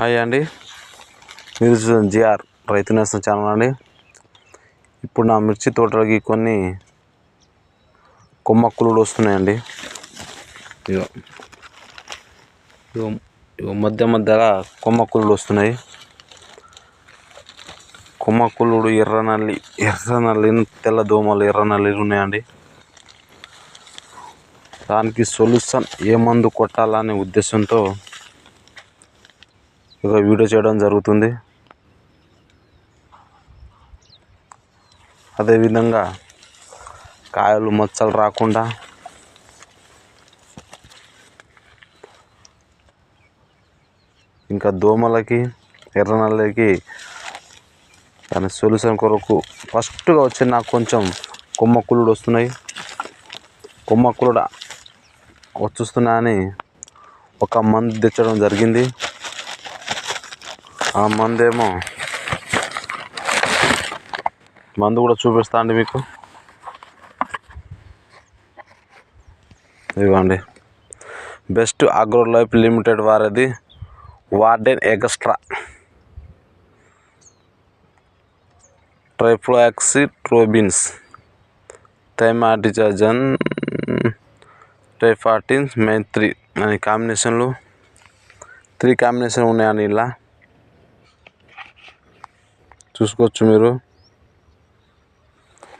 Hi అండి. మీరు GR రైతు నేస్తం ఛానల్ అండి. ఇప్పుడు నా మిర్చి తోటలకి కొన్ని కొమ్మ కులుడు వస్తున్నాయండి. ఇగో ఇగో ఇగో మధ్య కొమ్మ కొమ్మక్కులు వస్తున్నాయి. కొమ్మక్కులుడు ఎర్ర నల్లి ఎర్ర నల్లి తెల్ల దోమలు ఎర్ర నల్లిలు ఉన్నాయండి. దానికి సొల్యూషన్ ఏ మందు కొట్టాలనే ఉద్దేశంతో ఇక వీడియో చేయడం జరుగుతుంది. అదేవిధంగా కాయలు మచ్చలు రాకుండా ఇంకా దోమలకి ఎర్ర నల్లకి దాని సొల్యూషన్ కొరకు ఫస్ట్గా వచ్చి నాకు కొంచెం కొమ్మక్కులుడు వస్తున్నాయి. కొమ్మక్కులుడ వచ్చుస్తున్నాయని ఒక మందు తెచ్చడం జరిగింది. ఆ మందేమో. మందు కూడా చూపిస్తా అండి మీకు. ఇవ్వండి బెస్ట్ అగ్రో లైఫ్ లిమిటెడ్ వారిది వార్డెన్ ఎక్స్ట్రా ట్రోబిన్స్ థైమాటిజన్ టైఫాటిన్ మెయిన్ త్రీ అనే కాంబినేషన్లు. త్రీ కాంబినేషన్ ఉన్నాయండి ఇలా చూసుకోవచ్చు మీరు.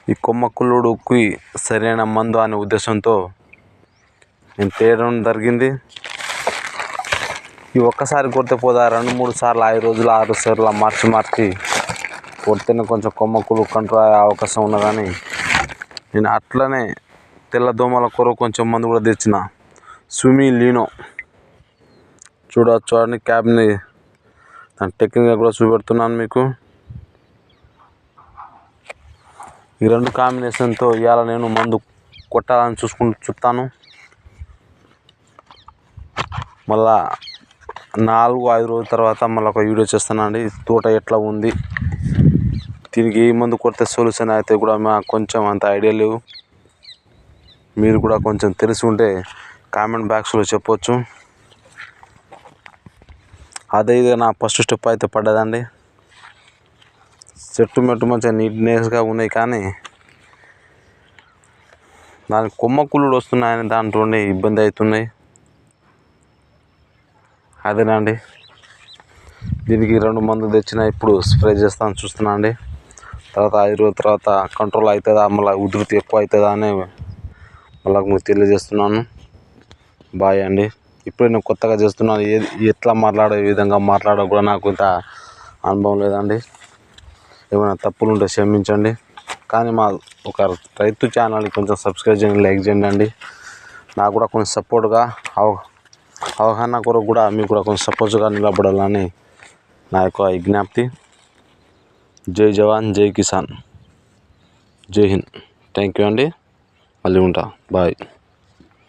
ఈ కొమ్మ కుల్లుడుకి సరైన మందు అనే ఉద్దేశంతో నేను తేయడం జరిగింది. ఈ ఒక్కసారి కొడితే పోదా రెండు మూడు సార్లు ఐదు రోజులు ఆరు సార్లు మార్చి మార్చి కొడితేనే కొంచెం కొమ్మక్కులు కంట్రోల్ అయ్యే అవకాశం ఉన్నదని నేను అట్లనే తెల్ల దోమల కొరకు కొంచెం మందు కూడా తెచ్చిన. సుమి లీనో. చూడ అని క్యాబ్ని దాని టెక్నిక్గా కూడా చూపెడుతున్నాను మీకు. ఈ రెండు కాంబినేషన్తో ఇవాళ నేను మందు కొట్టాలని చూసుకుంటూ చూస్తాను మళ్ళా నాలుగు ఐదు రోజుల తర్వాత మళ్ళీ ఒక వీడియో చేస్తానండి. తోట ఎట్లా ఉంది? దీనికి ఏ మందు కొడితే సొల్యూషన్ అయితే కూడా మాకు కొంచెం అంత ఐడియా లేవు. మీరు కూడా కొంచెం తెలిసి ఉంటే కామెంట్ బాక్స్లో చెప్పొచ్చు. అదే ఇది నా ఫస్ట్ స్టెప్ అయితే పడ్డదండి. చెట్టు మెట్టు మంచిగా నీట్నెస్గా ఉన్నాయి కానీ దానికి కొమ్మ కుళ్ళుడు వస్తున్నాయని దాంట్లో ఇబ్బంది అవుతున్నాయి. అదేనండి దీనికి రెండు మందు తెచ్చిన ఇప్పుడు స్ప్రే చేస్తాను చూస్తున్నా అండి. తర్వాత ఐదు రోజుల తర్వాత కంట్రోల్ అవుతుందా మళ్ళీ ఉధృతి ఎక్కువ అవుతుందా అని మళ్ళీ మీకు తెలియజేస్తున్నాను. బాయ్ అండి. ఇప్పుడు నేను కొత్తగా చేస్తున్నాను ఏది ఎట్లా మాట్లాడే విధంగా మాట్లాడో కూడా నాకు ఇంత అనుభవం లేదండి. ఏమైనా తప్పులు ఉంటే క్షమించండి. కానీ మా ఒక రైతు ఛానల్ని కొంచెం సబ్స్క్రైబ్ చేయండి లైక్ చేయండి అండి. నాకు కూడా కొంచెం సపోర్ట్గా అవ అవగాహన కొరకు కూడా మీకు కూడా కొంచెం సపోర్ట్గా నిలబడాలని నా యొక్క విజ్ఞప్తి జై జవాన్ జై కిసాన్. జై హింద్. థ్యాంక్ యూ అండి. మళ్ళీ ఉంటా. బాయ్.